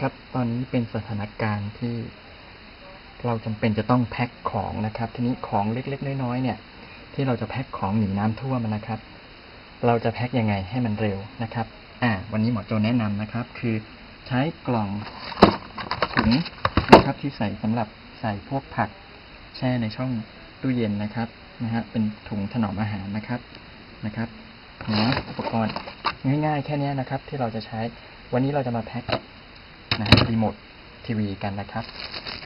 ครับ ตอนนี้เป็นสถานการณ์ที่เราจำเป็นจะต้องแพ็คของนะครับ ทีนี้ของเล็กๆน้อยๆเนี่ย ที่เราจะแพ็คของหนีน้ำท่วมนะครับ เราจะแพ็คยังไงให้มันเร็วนะครับ อ่า วันนี้หมอโจแนะนำนะครับ คือใช้กล่องถุงนะครับที่ใส่สำหรับใส่พวกผักแช่ในช่องตู้เย็นนะครับนะฮะเป็นถุงถนอมอาหารนะครับนะครับนะอุปกรณ์ง่ายๆแค่นี้นะครับ ที่เราจะใช้วันนี้เราจะมาแพ็ค นะฮะรีโมททีวีกันนะครับ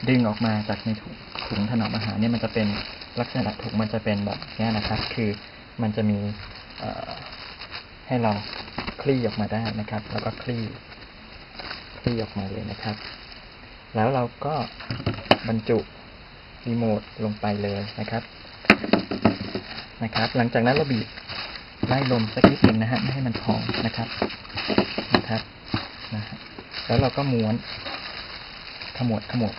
ดึงออกมาจากในถุงถุงถนอมอาหารเนี่ยมันจะเป็นลักษณะถุงมันจะเป็นแบบนี้นะครับ คือมันจะมีให้เราคลี่ออกมาได้นะครับ แล้วก็คลี่คลี่ออกมาเลยนะครับ แล้วเราก็บรรจุรีโมทลงไปเลยนะครับนะครับ หลังจากนั้นเราบีบไล่ลมสักนิดหนึ่งนะฮะไม่ให้มันพองนะครับนะครับ แล้วเราก็ม้วน ขมวดขมวด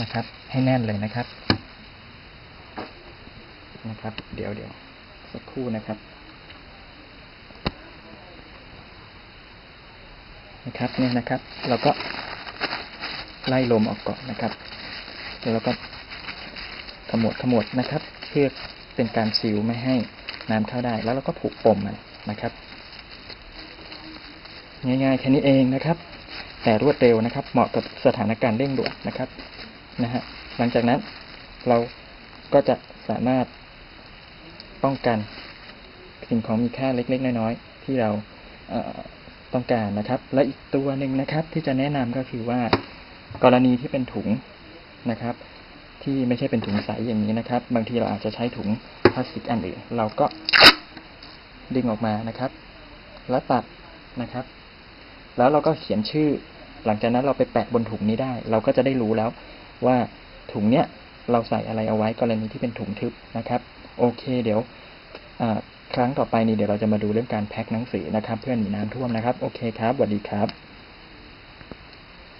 นะครับ ให้แน่นเลยนะครับ นะครับ เดี๋ยวเดี๋ยวสักครู่นะครับ นะครับเนี่ยนะครับ เราก็ไล่ลมออกก่อนนะครับ แล้วเราก็ขมวดขมวดนะครับ เพื่อเป็นการซีลไม่ให้น้ำเข้าได้ แล้วเราก็ผูกปมมันนะครับ ง่ายๆแค่นี้เองนะครับ แต่รวดเร็วนะครับ เหมาะกับสถานการณ์เร่งด่วนนะครับนะฮะหลังจากนั้นเราก็จะสามารถป้องกันสิ่งของมีค่าเล็ก ๆ น้อยๆที่เราต้องการนะครับ และอีกตัวหนึ่งนะครับ ที่จะแนะนำก็คือว่ากรณีที่เป็นถุงนะครับ ที่ไม่ใช่เป็นถุงใสอย่างนี้นะครับ บางทีเราอาจจะใช้ถุงพลาสติกอันอื่นเราก็ดึงออกมานะครับ แล้วตัดนะครับ แล้วเราก็เขียนชื่อ หลังจากนั้นเราไปแปะบนถุงนี้ได้ เราก็จะได้รู้แล้วว่าถุงเนี้ยเราใส่อะไรเอาไว้กรณีที่เป็นถุงทึบนะครับ โอเค เดี๋ยวครั้งต่อไปนี้เดี๋ยวเราจะมาดูเรื่องการแพ็คหนังสือนะครับ เพื่อหนีน้ำท่วมนะครับ โอเคครับสวัสดีครับ